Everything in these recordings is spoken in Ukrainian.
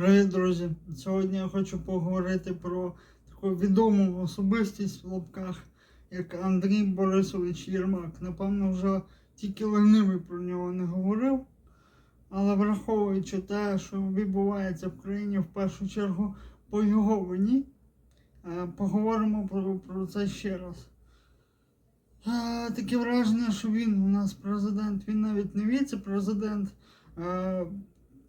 Привіт, друзі! Сьогодні я хочу поговорити про таку відому особистість в лапках, як Андрій Борисович Єрмак. Напевно, вже тільки ленивий про нього не говорив. Але враховуючи те, що відбувається в країні в першу чергу по його вині, е, поговоримо про, про це ще раз. Е, Таке враження, що він у нас президент, він навіть не віце-президент.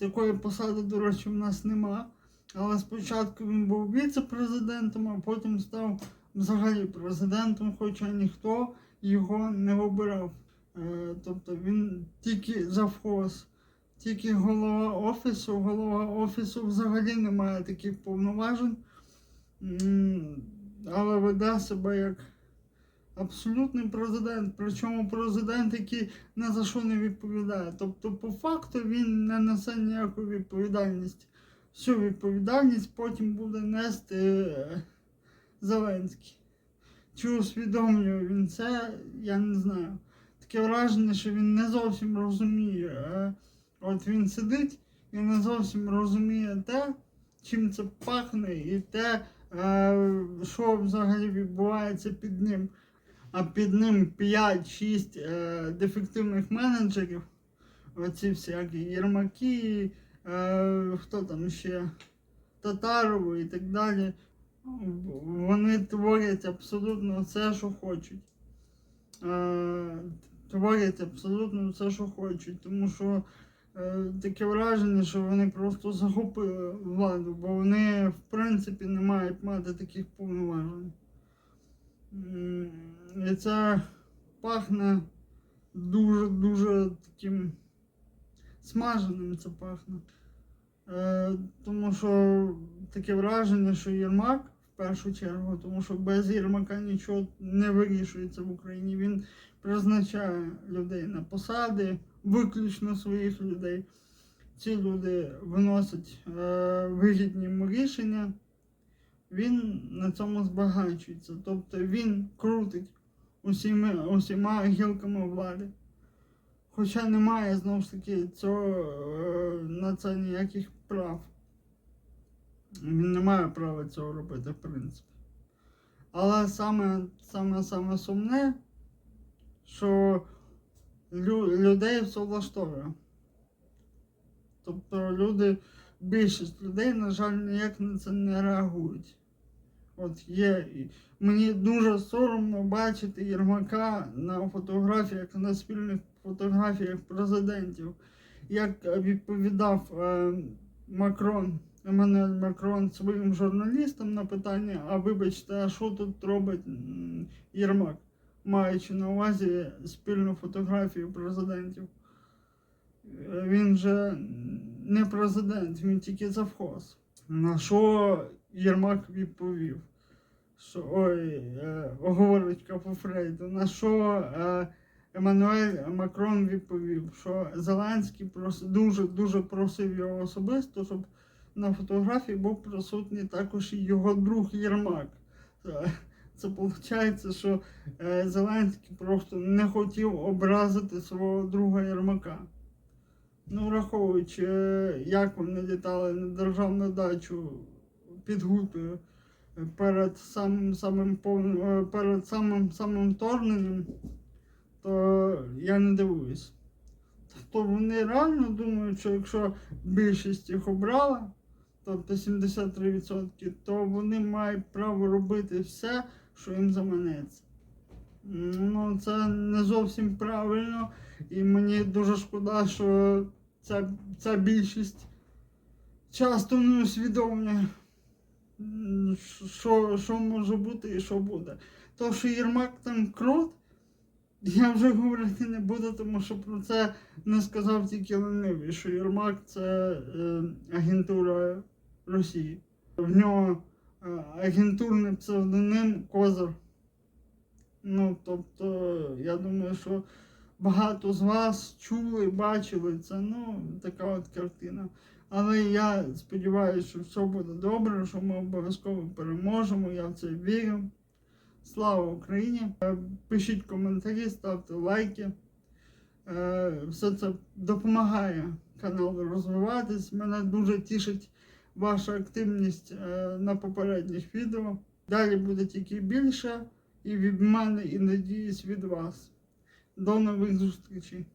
Такої посади, до речі, в нас нема. Але спочатку він був віце-президентом, а потім став взагалі президентом, хоча ніхто його не обирав. Е, Тобто він тільки завхоз, тільки голова офісу. Голова офісу взагалі не має таких повноважень, але веде себе як абсолютний президент, причому президент, який ні за що не відповідає. Тобто, по факту він не несе ніяку відповідальність. Всю відповідальність потім буде нести е, Зеленський. Чи усвідомлює він це, я не знаю. Таке враження, що він не зовсім розуміє. е, От він сидить і не зовсім розуміє те, чим це пахне, і те, е, що взагалі відбувається під ним а під ним 5-6 е, дефективних менеджерів. Оці всякі Єрмаки, е, хто там ще, Татарову і так далі. Вони творять абсолютно все, що хочуть. Е, творять абсолютно все, що хочуть. Тому що е, таке враження, що вони просто захопили владу, бо вони в принципі не мають мати таких повноважень. І це пахне дуже-дуже таким смаженим це пахне. Е, тому що таке враження, що Єрмак в першу чергу, тому що без Єрмака нічого не вирішується в Україні. Він призначає людей на посади, виключно своїх людей. Ці люди виносять е, вигідні рішення він на цьому збагачується. Тобто він крутить усіма, усіма гілками влади. Хоча немає знову ж таки цього, е, на це ніяких прав. Він не має права цього робити, в принципі. Але саме саме, саме сумне, що лю, людей все влаштовує. Тобто люди, більшість людей, на жаль, ніяк на це не реагують. От є. Мені дуже соромно бачити Єрмака на фотографіях, на спільних фотографіях президентів. Як відповідав е, Макрон, Еммануель Макрон своїм журналістам на питання, а вибачте, а що тут робить Єрмак, маючи на увазі спільну фотографію президентів. Е, Він же не президент, він тільки завхоз. На що Єрмак відповів? Ой, е, говорить Капофрейду, на що е, Еммануель Макрон відповів, що Зеленський прос, дуже дуже просив його особисто, щоб на фотографії був присутній також і його друг Єрмак. Е, Це виходить, що Зеленський просто не хотів образити свого друга Єрмака. Ну, враховуючи, як вони літали на державну дачу під Гутою перед самим самим е, перед самим самим вторгненням, то я не дивуюсь. Тобто вони реально думають, що якщо більшість їх обрала, тобто 73%, то вони мають право робити все, що їм заманеться. Ну, це не зовсім правильно, і мені дуже шкода, що ця, ця більшість часто не усвідомлює, що, що може бути і що буде. То, що Єрмак там крут, я вже говорити не буду, тому що про це не сказав тільки ленивий, що Єрмак це е, агентура Росії. В нього е, агентурний псевдоним Козир. Ну, тобто, я думаю, що багато з вас чули, бачили це. Ну, така от картина. Але я сподіваюся, що все буде добре, що ми обов'язково переможемо. Я в це вірю. Слава Україні! Е, Пишіть коментарі, ставте лайки. Е, Все це допомагає каналу розвиватись. Мене дуже тішить ваша активність е, на попередніх відео. Далі буде тільки більше і від мене, і надіюсь від вас. До нових зустрічей!